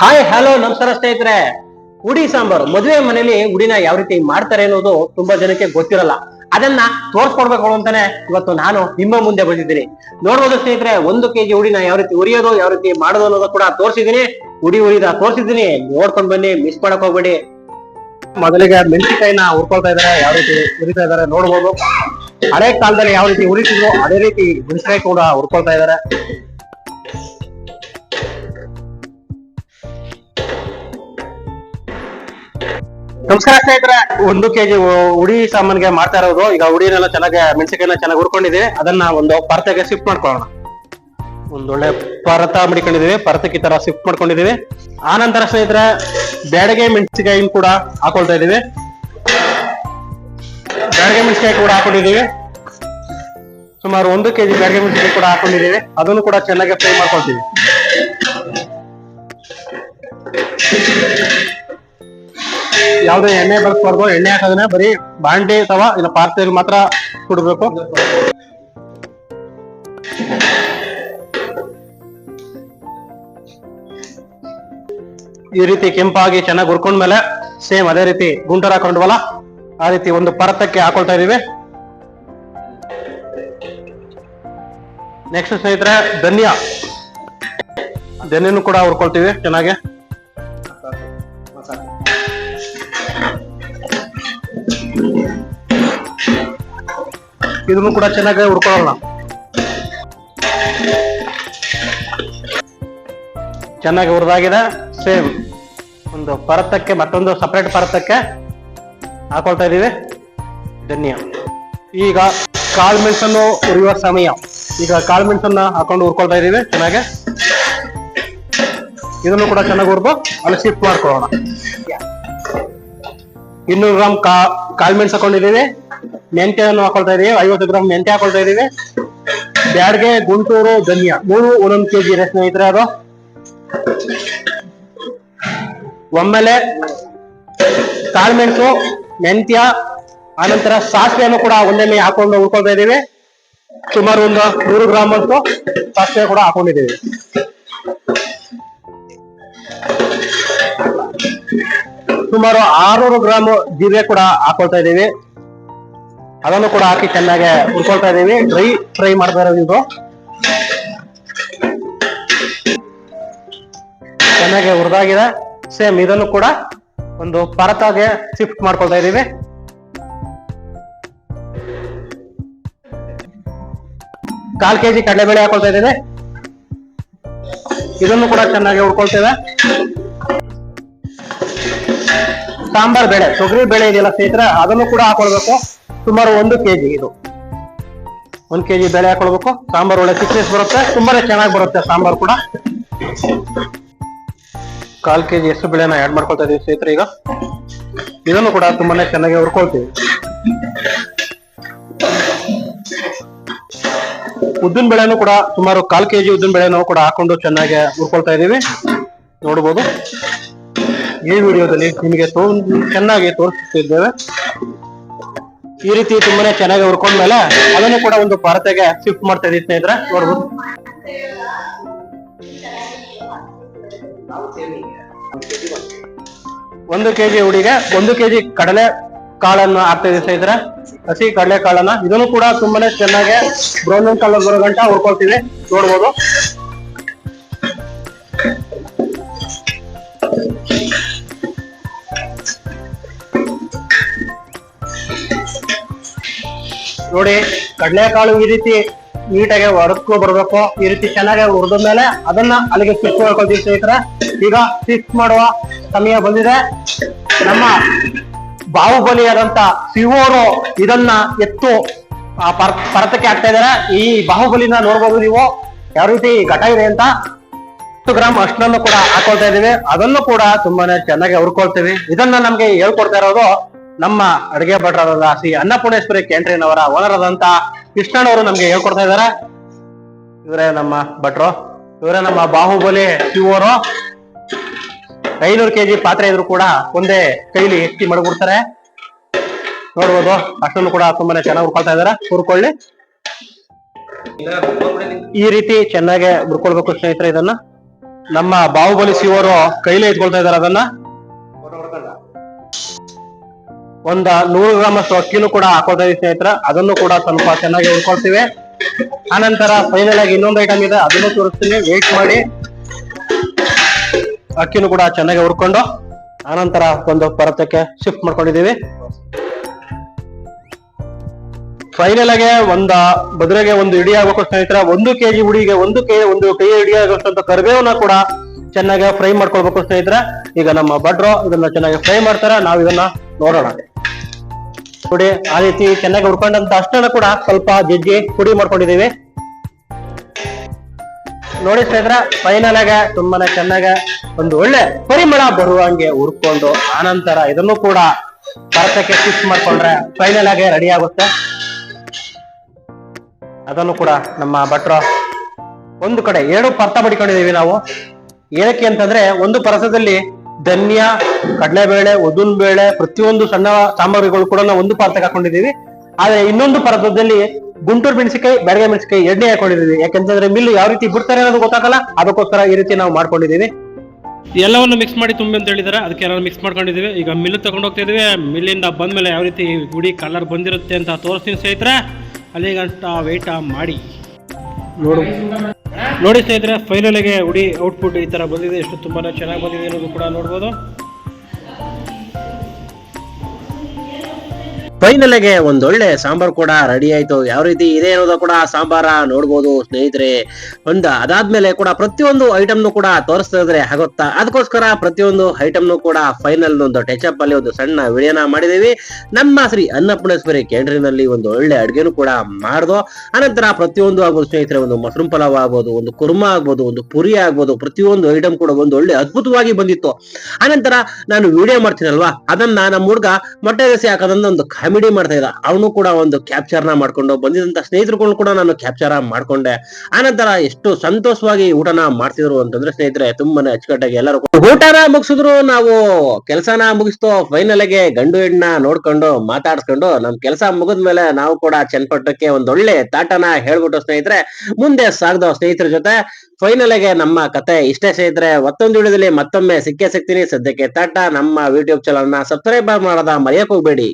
Hi hello ನಮಸ್ಕಾರ ಸ್ನೇಹಿತರೆ. ಉಡಿ ಸಾಂಬಾರು, ಮದುವೆ ಮನೆಯಲ್ಲಿ ಉಡಿನ ಯಾವ ರೀತಿ ಮಾಡ್ತಾರೆ ಅನ್ನೋದು ತುಂಬಾ ಜನಕ್ಕೆ ಗೊತ್ತಿರಲ್ಲ. ಅದನ್ನ ತೋರ್ಸ್ಕೊಡ್ಬೇಕು ಅಂತಾನೆ ಇವತ್ತು ನಾನು ನಿಮ್ಮ ಮುಂದೆ ಬಂದಿದ್ದೀನಿ. ನೋಡ್ಬೋದು ಸ್ನೇಹಿತರೆ, ಒಂದು ಕೆಜಿ ಉಡಿನ ಯಾವ ರೀತಿ ಉರಿಯೋದು, ಯಾವ ರೀತಿ ಮಾಡೋದು ಅನ್ನೋದು ಕೂಡ ತೋರಿಸಿದೀನಿ ಉಡಿ ಉರಿದ ತೋರಿಸಿದೀನಿ ನೋಡ್ಕೊಂಡ್ ಬನ್ನಿ ಮಿಸ್ ಮಾಡಕ್ ಹೋಗ್ಬೇಡಿ. ಮೊದಲಿಗೆ ಮೆಣಸಿನಕಾಯಿನ ಹುರ್ಕೊಳ್ತಾ ಇದಾರೆ ಯಾವ ರೀತಿ ಉರಿತಾ ಇದಾರೆ ನೋಡ್ಬೋದು. ಹಳೆ ಕಾಲದಲ್ಲಿ ಯಾವ ರೀತಿ ಉರಿತಿದ್ರು ಅದೇ ರೀತಿ ಮೆಣಸಿನಕಾಯಿ ಕೂಡ ಹುರ್ಕೊಳ್ತಾ ಇದಾರೆ ನಮಸ್ಕಾರ ಸ್ನೇಹಿತರೆ, ಒಂದು ಕೆಜಿ ಉಡಿ ಸಾಮಾನ್ಗೆ ಮಾಡ್ತಾ ಇರೋದು. ಈಗ ಉಡಿನೆಲ್ಲ ಚೆನ್ನಾಗಿ, ಮೆಣಸಿನಕಾಯಿನ ಚೆನ್ನಾಗಿ ಹುರ್ಕೊಂಡಿದೀವಿ ಅದನ್ನ ಒಂದು ಪರತೆಗೆ ಶಿಫ್ಟ್ ಮಾಡ್ಕೊಳ್ಳೋಣ. ಒಂದೊಳ್ಳೆ ಪರತ ಮಡಿಕೊಂಡಿದೀವಿ ಪರತಕ್ಕೆ ಈ ತರ ಶಿಫ್ಟ್ ಮಾಡ್ಕೊಂಡಿದೀವಿ ಆ ನಂತರ ಸ್ನೇಹಿತರೆ, ಬ್ಯಾಡಗೆ ಮೆಣಸಿನಕಾಯಿ ಕೂಡ ಹಾಕೊಳ್ತಾ ಇದೀವಿ ಬ್ಯಾಡಗೆ ಮೆಣಸಿಕಾಯಿ ಕೂಡ ಹಾಕೊಂಡಿದೀವಿ ಸುಮಾರು ಒಂದು ಕೆಜಿ ಬ್ಯಾಡಗೆ ಮೆಣಸಿಕಾಯಿ ಕೂಡ ಹಾಕೊಂಡಿದೀವಿ ಅದನ್ನು ಕೂಡ ಚೆನ್ನಾಗಿ ಫ್ರೈ ಮಾಡ್ಕೊಳ್ತೀವಿ. ಯಾವ್ದೇ ಎಣ್ಣೆ ಬಳಸ್ಬಾರ್ದು ಎಣ್ಣೆ ಹಾಕೋದನ್ನ ಬರೀ ಬಾಂಡೆ ಅಥವಾ ಇಲ್ಲ ಪಾತ್ರೆಯಲ್ಲಿ ಮಾತ್ರ ಕುಡಬೇಕು. ಈ ರೀತಿ ಕೆಂಪಾಗಿ ಚೆನ್ನಾಗಿ ಹುರ್ಕೊಂಡ್ಮೇಲೆ ಸೇಮ್ ಅದೇ ರೀತಿ ಗುಂಟರ್ ಹಾಕೊಂಡ್ವಲ್ಲ, ಆ ರೀತಿ ಒಂದು ಪರತಕ್ಕೆ ಹಾಕೊಳ್ತಾ ಇದೀವಿ. ನೆಕ್ಸ್ಟ್ ಸ್ನೇಹಿತರೆ, ಧನ್ಯ. ಧನ್ಯನು ಕೂಡ ಹುರ್ಕೊಳ್ತೀವಿ ಚೆನ್ನಾಗಿ. ಇದನ್ನು ಕೂಡ ಚೆನ್ನಾಗಿ ಹುರ್ಕೊಳ್ಳೋಣ. ಚೆನ್ನಾಗಿ ಹುರಿದಾಗಿದೆ. ಸೇಮ್ ಒಂದು ಪರತಕ್ಕೆ, ಮತ್ತೊಂದು ಸಪ್ರೇಟ್ ಪರತಕ್ಕೆ ಹಾಕೊಳ್ತಾ ಇದೀವಿ ಧನ್ಯ. ಈಗ ಕಾಳು ಮೆಣಸನ್ನು ಹುರಿಯುವ ಸಮಯ. ಈಗ ಕಾಳು ಮೆಣಸನ್ನ ಹಾಕೊಂಡು ಹುರ್ಕೊಳ್ತಾ ಇದೀವಿ ಚೆನ್ನಾಗಿ. ಇದನ್ನು ಕೂಡ ಚೆನ್ನಾಗಿ ಹುರಿದು ಅಲ್ಲಿ ಶಿಫ್ಟ್ ಮಾಡ್ಕೊಳ್ಳೋಣ. ಇನ್ನೂರು ಗ್ರಾಮ್ ಕಾ, ಕಾಳು ಮೆಣಸು ಹಾಕೊಂಡಿದೀವಿ ಮೆಂತ್ಯವನ್ನು ಹಾಕೊಳ್ತಾ ಇದೀವಿ. ಐವತ್ತು ಗ್ರಾಮ್ ಮೆಂತ್ಯ ಹಾಕೊಳ್ತಾ ಇದೀವಿ. ಬ್ಯಾಡ್ಗೆ ಗುಂಟೂರು, ಧನಿಯಾ ಮೂರು ಒಂದೊಂದು ಕೆಜಿ ಇದೆ ಸ್ನೇಹಿತರೆ ಅದು. ಒಮ್ಮೆಲೆ ಕಾಳ್ಮೆಣಸು ಮೆಂತ್ಯ, ಆನಂತರ ಸಾಸಿವೆಯನ್ನು ಕೂಡ ಒಂದೊಮ್ಮೆ ಹಾಕೊಂಡು ಉಳ್ಕೊಳ್ತಾ ಇದೀವಿ. ಸುಮಾರು ಒಂದು ನೂರು ಗ್ರಾಮ್ ಅಂತ ಸಾಸಿವೆ ಕೂಡ ಹಾಕೊಂಡಿದ್ದೀವಿ ಸುಮಾರು ಆರ್ನೂರು ಗ್ರಾಮ್ ಜೀರಿಗೆ ಕೂಡ ಹಾಕೊಳ್ತಾ ಇದೀವಿ. ಅದನ್ನು ಕೂಡ ಹಾಕಿ ಚೆನ್ನಾಗಿ ಉಳ್ಕೊಳ್ತಾ ಇದೀವಿ ಡ್ರೈ ಫ್ರೈ ಮಾಡ್ತಾ ಇರೋದು ಇದು. ಚೆನ್ನಾಗಿ ಹುರಿದಾಗಿದೆ. ಸೇಮ್ ಇದನ್ನು ಕೂಡ ಒಂದು ಪರತಾಗೆ ಶಿಫ್ಟ್ ಮಾಡ್ಕೊಳ್ತಾ ಇದೀವಿ ಕಾಲ್ ಕೆಜಿ ಕಡಲೆಬೇಳೆ ಹಾಕೊಳ್ತಾ ಇದ್ದೀವಿ. ಇದನ್ನು ಕೂಡ ಚೆನ್ನಾಗಿ ಹುರ್ಕೊಳ್ತೇವೆ. ಸಾಂಬಾರ್ ಬೇಳೆ, ತೊಗರಿ ಬೇಳೆ ಇದೆಯಲ್ಲ ಸ್ನೇಹಿತರೆ, ಅದನ್ನು ಕೂಡ ಹಾಕೊಳ್ಬೇಕು. ಸುಮಾರು ಒಂದು ಕೆಜಿ ಇದು. ಒಂದ್ ಕೆಜಿ ಬೇಳೆ ಹಾಕೊಳ್ಬೇಕು. ಸಾಂಬಾರ್ ಒಳ್ಳೆ ತಿಕ್ನೆಸ್ ಬರುತ್ತೆ, ತುಂಬಾನೇ ಚೆನ್ನಾಗಿ ಬರುತ್ತೆ ಸಾಂಬಾರ್ ಕೂಡ. ಕಾಲ್ ಕೆಜಿ ಎಷ್ಟು ಬೇಳೆನ ಆಡ್ ಮಾಡ್ಕೊಳ್ತಾ ಇದೀವಿ ಸ್ನೇಹಿತರೆ ಈಗ. ಇದನ್ನು ಕೂಡ ತುಂಬಾನೇ ಚೆನ್ನಾಗಿ ಹುರ್ಕೊಳ್ತೀವಿ. ಉದ್ದಿನ ಬೇಳೆನೂ ಕೂಡ ಸುಮಾರು ಕಾಲ್ ಕೆಜಿ ಉದ್ದಿನ ಬೇಳೆನೂ ಕೂಡ ಹಾಕೊಂಡು ಚೆನ್ನಾಗಿ ಹುರ್ಕೊಳ್ತಾ ಇದೀವಿ. ನೋಡ್ಬೋದು. ಈ ವಿಡಿಯೋದಲ್ಲಿ ನಿಮಗೆ ತೋ ಚೆನ್ನಾಗಿ ತೋರಿಸುತ್ತಿದ್ದೇವೆ. ಈ ರೀತಿ ತುಂಬಾನೇ ಚೆನ್ನಾಗಿ ಹುರ್ಕೊಂಡ್ಮೇಲೆ ಅದನ್ನು ಕೂಡ ಒಂದು ಪರತೆಗೆ ಶಿಫ್ಟ್ ಮಾಡ್ತಾ ಇದೀವಿ ಸ್ನೇಹಿತರೆ, ನೋಡ್ಬೋದು. ಒಂದು ಕೆಜಿ ಹುಡಿಗೆ, ಒಂದು ಕೆಜಿ ಕಡಲೆ ಕಾಳನ್ನು ಹಾಕ್ತಾ ಇದೀವಿ ಸ್ನೇಹಿತರೆ. ಹಸಿ ಕಡಲೆ ಕಾಳನ್ನ ಇದನ್ನು ಕೂಡ ತುಂಬಾನೇ ಚೆನ್ನಾಗಿ ಬ್ರೌನ್ ಕಲರ್ ಬರೋ ಗಂಟ ಹುರ್ಕೊಳ್ತೀವಿ. ನೋಡ್ಬೋದು. ನೋಡಿ, ಕಡಲೆಕಾಳು ಈ ರೀತಿ ನೀಟಾಗಿ ಹೊರಸ್ಕೊ ಬರ್ಬೇಕು. ಈ ರೀತಿ ಚೆನ್ನಾಗಿ ಹುರಿದ ಮೇಲೆ ಅದನ್ನ ಅಲ್ಲಿಗೆ ಫಿಕ್ಸ್ ಮಾಡ್ಕೊಳ್ತೀವಿ ಸ್ನೇಹಿತರೆ. ಈಗ ಫಿಕ್ಸ್ ಮಾಡುವ ಸಮಯ ಬಂದಿದೆ. ನಮ್ಮ ಬಾಹುಬಲಿಯಾದಂತ ಸಿಹೋರು ಇದನ್ನ ಎತ್ತು ಪರತಕ್ಕೆ ಹಾಕ್ತಾ ಇದಾರೆ ಈ ಬಾಹುಬಲಿನ ನೋಡ್ಬೋದು ನೀವು. ಯಾವ ರೀತಿ ಘಟ ಇದೆ ಅಂತ. ಹತ್ತು ಗ್ರಾಮ್ ಅಷ್ಟನ್ನು ಕೂಡ ಹಾಕೊಳ್ತಾ ಇದೀವಿ ಅದನ್ನು ಕೂಡ ತುಂಬಾನೇ ಚೆನ್ನಾಗಿ ಹುರ್ಕೊಳ್ತೀವಿ. ಇದನ್ನ ನಮ್ಗೆ ಹೇಳ್ಕೊಡ್ತಾ ಇರೋದು ನಮ್ಮ ಅಡುಗೆ ಭಟ್ರಾದ ಶ್ರೀ ಅನ್ನಪೂರ್ಣೇಶ್ವರಿ ಕ್ಯಾಂಟೀನ್ ಅವರ ಓನರ್ ಆದಂತ ಕೃಷ್ಣನವರು ನಮ್ಗೆ ಹೇಳ್ಕೊಡ್ತಾ ಇದಾರೆ ಇವರೇ ನಮ್ಮ ಭಟ್ರು, ಇವರೇ ನಮ್ಮ ಬಾಹುಬಲಿ ಶಿವರು. ಐನೂರು ಕೆಜಿ ಪಾತ್ರೆ ಇದ್ರು ಕೂಡ ಒಂದೇ ಕೈಲಿ ಎತ್ತಿ ಮಡಗ್ಬಿಡ್ತಾರೆ. ನೋಡ್ಬೋದು, ಅಷ್ಟನ್ನು ಕೂಡ ತುಂಬಾನೇ ಚೆನ್ನಾಗಿ ಹುಡ್ಕೊಳ್ತಾ ಇದಾರೆ ಹುರ್ಕೊಳ್ಳಿ. ಈ ರೀತಿ ಚೆನ್ನಾಗೆ ಹುಡ್ಕೊಳ್ಬೇಕು ಸ್ನೇಹಿತರೆ ಇದನ್ನ. ನಮ್ಮ ಬಾಹುಬಲಿ ಶಿವರು ಕೈಲೇ ಇಟ್ಕೊಳ್ತಾ ಇದಾರೆ ಅದನ್ನ. ಒಂದ ನೂರು ಗ್ರಾಮ್ ಅಷ್ಟು ಅಕ್ಕಿನೂ ಕೂಡ ಹಾಕೋತಾ ಇದೀವಿ ಸ್ನೇಹಿತರ. ಅದನ್ನು ಕೂಡ ಸ್ವಲ್ಪ ಚೆನ್ನಾಗಿ ಉಳ್ಕೊಳ್ತೀವಿ ಆನಂತರ ಫೈನಲ್ ಆಗಿ ಇನ್ನೊಂದು ಐಟಮ್ ಇದೆ, ಅದನ್ನು ತೋರಿಸ್ತೀನಿ. ವೇಟ್ ಮಾಡಿ. ಅಕ್ಕಿನೂ ಕೂಡ ಚೆನ್ನಾಗಿ ಹುರ್ಕೊಂಡು, ಆನಂತರ ಒಂದು ಪರತಕ್ಕೆ ಶಿಫ್ಟ್ ಮಾಡ್ಕೊಂಡಿದೀವಿ ಫೈನಲ್ ಆಗಿ ಒಂದ ಬದ್ರೆಗೆ ಒಂದು ಇಡಿ ಆಗಬೇಕು ಸ್ನೇಹಿತರ. ಒಂದು ಕೆಜಿ ಹುಡಿಗೆ, ಒಂದು ಕೆ ಒಂದು ಕೈ ಇಡಿ ಆಗುವಂತ ಕರಿಬೇವನ್ನ ಕೂಡ ಚೆನ್ನಾಗಿ ಫ್ರೈ ಮಾಡ್ಕೊಳ್ಬೇಕು ಸ್ನೇಹಿತರ. ಈಗ ನಮ್ಮ ಭಟ್ರು ಇದನ್ನ ಚೆನ್ನಾಗಿ ಫ್ರೈ ಮಾಡ್ತಾರೆ. ನಾವು ಇದನ್ನ ನೋಡೋಣ. ನೋಡಿ, ಆ ರೀತಿ ಚೆನ್ನಾಗಿ ಹುರ್ಕೊಂಡಂತ ಅಷ್ಟನ್ನ ಕೂಡ ಸ್ವಲ್ಪ ಜಜ್ಜಿ ಪುಡಿ ಮಾಡ್ಕೊಂಡಿದೀವಿ ನೋಡಿ ಸ್ನೇಹಿತರ ಫೈನಲ್ ಆಗ ತುಂಬಾನೇ ಚೆನ್ನಾಗಿ ಒಂದು ಒಳ್ಳೆ ಪರಿಮಳ ಬರುವಂಗೆ ಹುರ್ಕೊಂಡು ಆನಂತರ ಇದನ್ನು ಕೂಡ ಪರತಕ್ಕೆ ಸ್ಟಿಚ್ ಮಾಡ್ಕೊಂಡ್ರೆ ಫೈನಲ್ ಆಗಿ ರೆಡಿ ಆಗುತ್ತೆ. ಅದನ್ನು ಕೂಡ ನಮ್ಮ ಭಟ್ರು ಒಂದು ಕಡೆ ಎರಡು ಪರ್ತ ಮಾಡಿಕೊಂಡಿದೀವಿ ನಾವು. ಏನಕ್ಕೆ ಅಂತಂದ್ರೆ, ಒಂದು ಪರಸದಲ್ಲಿ ಧನ್ಯ ಕಡಲೆಬೇಳೆ ಉದುನ್ ಬೇಳೆ ಪ್ರತಿಯೊಂದು ಸಣ್ಣ ಸಾಮಗ್ರಿಗಳು ಕೂಡ ನಾವು ಒಂದು ಪಾತ್ರಕ್ಕೆ ಹಾಕೊಂಡಿದ್ದೀವಿ. ಆದ್ರೆ ಇನ್ನೊಂದು ಪರ್ವತದಲ್ಲಿ ಗುಂಟೂರು ಮೆಣಸಿಕಾಯಿ ಬೆಳಗ್ಗೆ ಮೆಣಸಿಕಾಯಿ ಎಣ್ಣೆ ಹಾಕೊಂಡಿದ್ದೀವಿ. ಯಾಕೆಂತಂದ್ರೆ ಮಿಲ್ ಯಾವ ರೀತಿ ಬಿಡ್ತಾರೆ ಅನ್ನೋದು ಗೊತ್ತಾಗಲ್ಲ. ಅದಕ್ಕೋಸ್ಕರ ಈ ರೀತಿ ನಾವು ಮಾಡ್ಕೊಂಡಿದ್ದೀವಿ. ಎಲ್ಲವನ್ನು ಮಿಕ್ಸ್ ಮಾಡಿ ತುಂಬಿ ಅಂತ ಹೇಳಿದಾರೆ. ಅದಕ್ಕೆ ಎಲ್ಲ ಮಿಕ್ಸ್ ಮಾಡ್ಕೊಂಡಿದ್ದೀವಿ. ಈಗ ಮಿಲ್ ತಗೊಂಡು ಹೋಗ್ತಾ ಇದೀವಿ ಮಿಲ್ಲಿಂದ ಬಂದ್ಮೇಲೆ ಯಾವ ರೀತಿ ಗುಡಿ ಕಲರ್ ಬಂದಿರುತ್ತೆ ಅಂತ ತೋರಿಸ್ತೀನಿ ಸ್ನೇಹಿತರೆ. ಅಲ್ಲಿಗಂಟ ವೆಯ್ಟ ಮಾಡಿ. ನೋಡು. ನೋಡಿ ಸ್ನೇಹಿತರೆ ಫೈನಲಿಗೆ ಉಡಿ ಔಟ್ಪುಟ್ ಈ ಥರ ಬಂದಿದೆ. ಎಷ್ಟು ತುಂಬಾ ಚೆನ್ನಾಗಿ ಬಂದಿದೆ ಅನ್ನೋದು ಕೂಡ ನೋಡ್ಬೋದು. ಫೈನಲ್ ಒಂದೊಳ್ಳೆ ಸಾಂಬಾರ್ ಕೂಡ ರೆಡಿ ಆಯ್ತು. ಯಾವ ರೀತಿ ಇದೆ ಅನ್ನೋದು ಕೂಡ ಸಾಂಬಾರ ನೋಡ್ಬೋದು ಸ್ನೇಹಿತರೆ. ಒಂದ ಅದಾದ್ಮೇಲೆ ಕೂಡ ಪ್ರತಿಯೊಂದು ಐಟಮ್ನು ಕೂಡ ತೋರಿಸ್ತಾ ಇದ್ರೆ ಆಗುತ್ತಾ? ಅದಕ್ಕೋಸ್ಕರ ಪ್ರತಿಯೊಂದು ಐಟಮ್ನು ಕೂಡ ಫೈನಲ್ ಒಂದು ಟಚ್ ಅಪ್ ಅಲ್ಲಿ ಒಂದು ಸಣ್ಣ ವಿಡಿಯೋನ ಮಾಡಿದೀವಿ ನಮ್ಮ ಶ್ರೀ ಅನ್ನಪೂರ್ಣೇಶ್ವರಿ ಕ್ಯಾಂಟ್ರಿನಲ್ಲಿ ಒಂದು ಒಳ್ಳೆ ಅಡುಗೆನೂ ಕೂಡ ಮಾಡ್ದು, ಅನಂತರ ಪ್ರತಿಯೊಂದು ಆಗ್ಬೋದು ಸ್ನೇಹಿತರೆ, ಒಂದು ಮಶ್ರೂಮ್ ಪಲಾವ್ ಆಗ್ಬೋದು, ಒಂದು ಕುರ್ಮಾ ಆಗ್ಬೋದು, ಒಂದು ಪುರಿ ಆಗ್ಬೋದು, ಪ್ರತಿಯೊಂದು ಐಟಮ್ ಕೂಡ ಒಂದು ಒಳ್ಳೆ ಅದ್ಭುತವಾಗಿ ಬಂದಿತ್ತು. ಅನಂತರ ನಾನು ವಿಡಿಯೋ ಮಾಡ್ತೀನಲ್ವಾ? ಅದನ್ನ ನಮ್ಮ ಹುಡುಗ ಮೊಟ್ಟೆ ದಸಿ ಹಾಕೋದನ್ನ ಒಂದು ಕಾಮಿಡಿ ಮಾಡ್ತಾ ಇದ್ದ. ಅವನು ಕೂಡ ಒಂದು ಕ್ಯಾಪ್ಚರ್ನ ಮಾಡ್ಕೊಂಡು ಬಂದಿದಂತ ಸ್ನೇಹಿತರುಗಳು ಕೂಡ ನಾನು ಕ್ಯಾಪ್ಚರ್ ಮಾಡ್ಕೊಂಡೆ. ಆನಂತರ ಎಷ್ಟು ಸಂತೋಷವಾಗಿ ಊಟನ ಮಾಡ್ತಿದ್ರು ಅಂತಂದ್ರೆ ಸ್ನೇಹಿತರೆ, ತುಂಬಾನೇ ಅಚ್ಚುಕಟ್ಟಾಗಿ ಎಲ್ಲರೂ ಊಟನ ಮುಗಿಸಿದ್ರು. ನಾವು ಕೆಲಸನ ಮುಗಿಸ್ತು ಫೈನಲ್ಗೆ ಗಂಡು ಹೆಣ್ಣ ನೋಡ್ಕೊಂಡು ಮಾತಾಡ್ಸ್ಕೊಂಡು ನಮ್ ಕೆಲಸ ಮುಗಿದ್ಮೇಲೆ ನಾವು ಕೂಡ ಚನ್ನಪಟ್ಟಕ್ಕೆ ಒಂದೊಳ್ಳೆ ತಾಟನ ಹೇಳ್ಬಿಟ್ಟು ಸ್ನೇಹಿತರೆ, ಮುಂದೆ ಸಾಗ್ದ ಸ್ನೇಹಿತರ ಜೊತೆ ಫೈನಲ್ಗೆ ನಮ್ಮ ಕತೆ ಇಷ್ಟೇ ಸ್ನೇಹಿತರೆ. ಮತ್ತೊಂದು ವಿಡಿಯೋದಲ್ಲಿ ಮತ್ತೊಮ್ಮೆ ಸಿಕ್ಕೇ ಸಿಗ್ತೀನಿ. ಸದ್ಯಕ್ಕೆ ತಾಟ ನಮ್ಮ ಯೂಟ್ಯೂಬ್ ಚಾನಲ್ನ ಸಬ್ಸ್ಕ್ರೈಬ್ ಮಾಡದ ಮರೆಯಕ್ ಹೋಗ್ಬೇಡಿ.